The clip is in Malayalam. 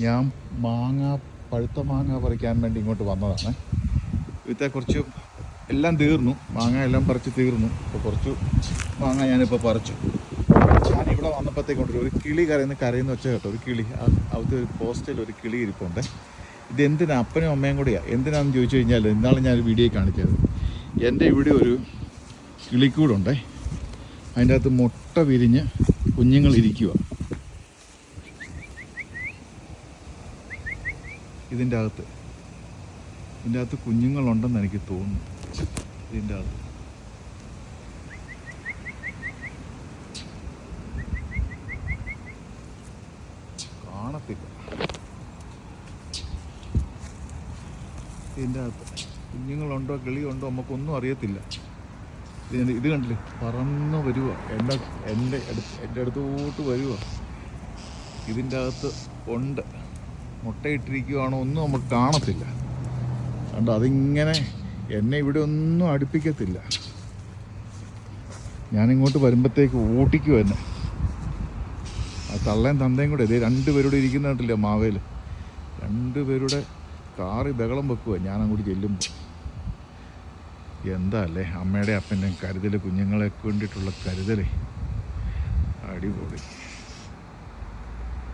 ഞാൻ മാങ്ങ പഴുത്ത മാങ്ങ പറിക്കാൻ വേണ്ടി ഇങ്ങോട്ട് വന്നതാണ്. ഇവിടുത്തെ കുറച്ച് എല്ലാം തീർന്നു. മാങ്ങ എല്ലാം പറിച്ച് തീർന്നു. അപ്പോൾ കുറച്ച് മാങ്ങ ഞാനിപ്പോൾ പറിച്ചു. ഞാൻ ഇവിടെ വന്നപ്പോഴത്തേക്കൊണ്ട്. ഒരു കിളി കരയുന്ന കരയുന്ന വെച്ചാൽ കേട്ടോ. ഒരു കിളി. അവിടുത്തെ ഒരു പോസ്റ്റയിൽ ഒരു കിളി ഇരിപ്പുണ്ട്. ഇത് എന്തിനാ? അപ്പനും അമ്മയും കൂടിയാ. എന്തിനാന്ന് ചോദിച്ചു കഴിഞ്ഞാൽ ഇന്നാളെ ഞാൻ വീഡിയോ കാണിച്ചത്. എന്റെ ഇവിടെ ഒരു കിളിക്കൂടുണ്ടേ. അതിന്റെ അകത്ത് മുട്ട വിരിഞ്ഞ് കുഞ്ഞുങ്ങൾ ഇതിന്റെ അകത്ത്. ഇതിന്റെ അകത്ത് കുഞ്ഞുങ്ങളുണ്ടെന്ന് എനിക്ക് തോന്നുന്നു. ഇതിന്റെ അകത്ത്. കാണത്തില്ല. ഇതിന്റെ അകത്ത് കുഞ്ഞുങ്ങളുണ്ടോ കിളിയുണ്ടോ നമുക്കൊന്നും അറിയത്തില്ല. ഇത് കണ്ടില്ലേ? പറന്ന് വരുക എന്റെ എന്റെ അടുത്ത് എന്റെ അടുത്തോട്ട് വരുക ഇതിന്റെ അകത്ത് ഉണ്ട്. മുട്ടയിട്ടിരിക്കുകയാണോ ഒന്നും നമുക്ക് കാണത്തില്ല. കണ്ടോ അതിങ്ങനെ എന്നെ ഇവിടെ ഒന്നും അടുപ്പിക്കത്തില്ല. ഞാനിങ്ങോട്ട് വരുമ്പോഴത്തേക്ക് ഓട്ടിക്കും എന്നെ. ആ തള്ളയും തന്തയും കൂടെ ഇതേ രണ്ടുപേരുടെ ഇരിക്കുന്ന കണ്ടില്ലേ മാവേൽ? രണ്ടുപേരുടെ കാറി ബഹളം വെക്കുക ഞാനങ്ങോട്ട് ചെല്ലുമ്പോൾ എന്താ അല്ലേ അമ്മയുടെ അപ്പന്റെയും കരുതൽ കുഞ്ഞുങ്ങളെ വേണ്ടിയിട്ടുള്ള കരുതലേ? അടിപൊളി.